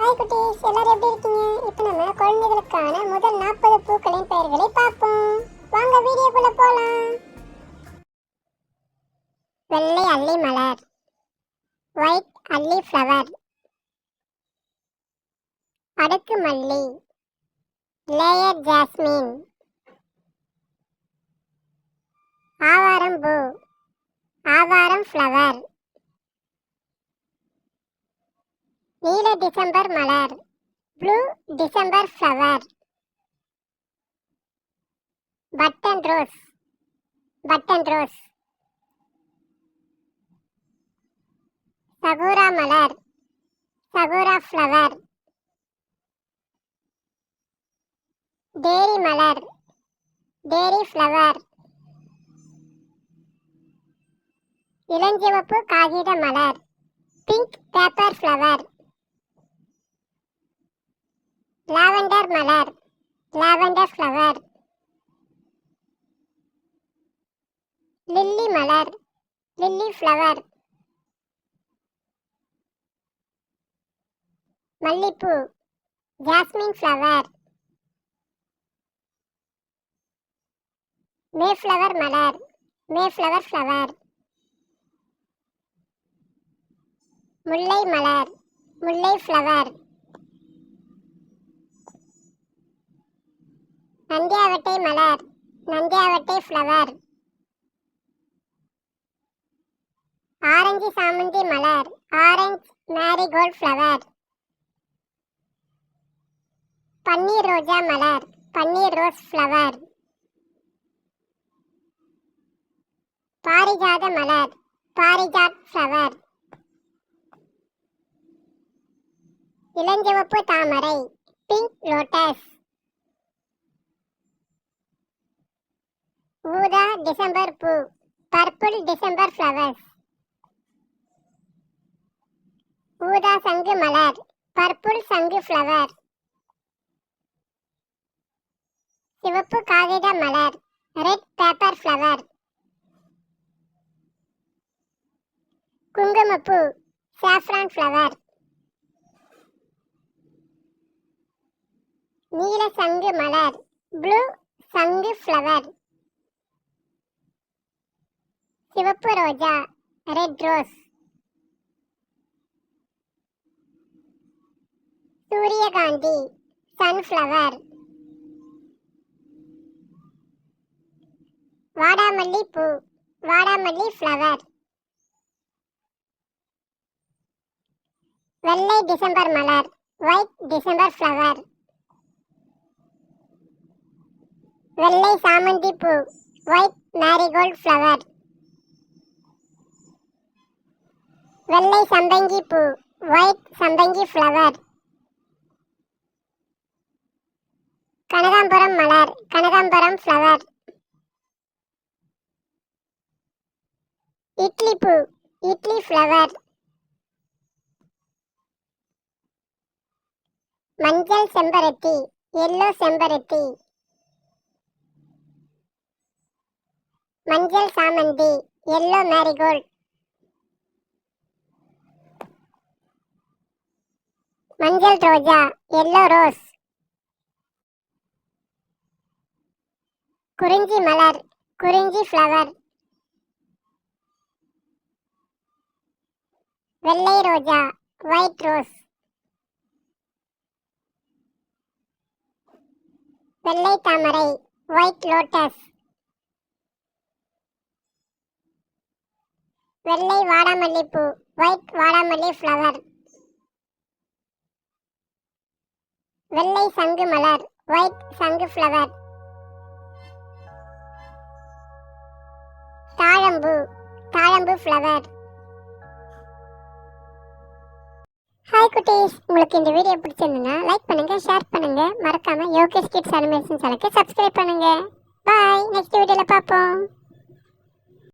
Hi குட்டீஸ் எல்லாரும் எப்படி இருக்கீங்க? இப்போ நம்ம குழந்தைகளுக்கான முதல் நாற்பது பூக்களின் பெயர்களை பார்ப்போம். வாங்க வீடியோக்குள்ள போகலாம் வெள்ளை அல்லி மலர் ஒயிட் அல்லி ஃப்ளவர் அடுக்கு மல்லி லேயர் ஜாஸ்மின் ஆவாரம் பூ ஆவாரம் ஃப்ளவர் நீல டிசம்பர் மலர் blue December flower button rose button rose. Sakura மலர் சகூரா ஃப்ளவர் டேரி மலர் டேரி ஃப்ளவர். இளஞ்சிவப்பு காகித மலர் பிங்க் பேப்பர் ஃப்ளவர். லாவெண்டர் மலர் லாவெண்டர் ஃப்ளவர் லில்லி மலர் லில்லி ஃப்ளவர் மல்லிப்பூ ஜாஸ்மின் ஃப்ளவர் மேஃப்ளவர் மலர் மேஃப்ளவர் ஃப்ளவர் முல்லை மலர் முல்லை ஃப்ளவர் நந்தியாவட்டை மலர் நந்தியாவட்டை ஃப்ளவர் ஆரஞ்சு சாமந்தி மலர் ஆரஞ்ச் மேரிகோல்ட் ஃப்ளவர் பன்னீர் ரோஜா மலர் பன்னீர் ரோஸ் ஃப்ளவர் பாரிஜாத மலர் பாரிஜாத் ஃப்ளவர் இளஞ்சிவப்பு தாமரை பிங்க் லோட்டஸ் ஊதா டிசம்பர் பூ. Purple December flowers. ஊதா சங்கு மலர். Purple sangu flower. சிவப்பு காகித மலர். Red paper flower. குங்குமப்பூ சாஃப்ரான் ஃப்ளவர். நீல சங்கு மலர். Blue sangu flower. சிவப்பு ரோஜா ரெட் ரோஸ் சூரியகாந்தி சன்ஃப்ளவர் வாடாமல்லி பூ வாடாமல்லி ஃப்ளவர் வெள்ளை டிசம்பர் மலர் ஒயிட் டிசம்பர் ஃப்ளவர் வெள்ளை சாமந்தி பூ ஒயிட் மேரிகோல்ட் ஃப்ளவர் வெள்ளை சம்பங்கி பூ ஒயிட் சம்பங்கி ஃப்ளவர் கனகாம்பரம் மலர் கனகாம்பரம் ஃப்ளவர் இட்லி பூ இட்லி ஃப்ளவர் மஞ்சள் செம்பருத்தி எல்லோ செம்பருத்தி. மஞ்சள் சாமந்தி எல்லோ மேரிகோல்ட் மஞ்சள் ரோஜா எல்லோ ரோஸ். குறிஞ்சி மலர் குறிஞ்சி ஃப்ளவர். வெள்ளை ரோஜா ஒயிட் ரோஸ். வெள்ளை தாமரை ஒயிட் லோட்டஸ். வெள்ளை வாடாமல்லிப்பூ ஒயிட் வாடாமல்லி ஃப்ளவர். வெள்ளை சங்கு மலர் ஒயிட் சங்கு ஃப்ளவர் தாழம்பூ தாழம்பூ ஃப்ளவர் ஹாய் குட்டீஸ் உங்களுக்கு இந்த வீடியோ பிடிச்சிருந்ததுன்னா லைக் பண்ணுங்க ஷேர் பண்ணுங்க. மறக்காம யோகேஷ் கிட்ஸ் அனிமேஷன் சேனலுக்கு சப்ஸ்கிரைப் பண்ணுங்க. பாய் நெக்ஸ்ட் வீடியோல பார்ப்போம்.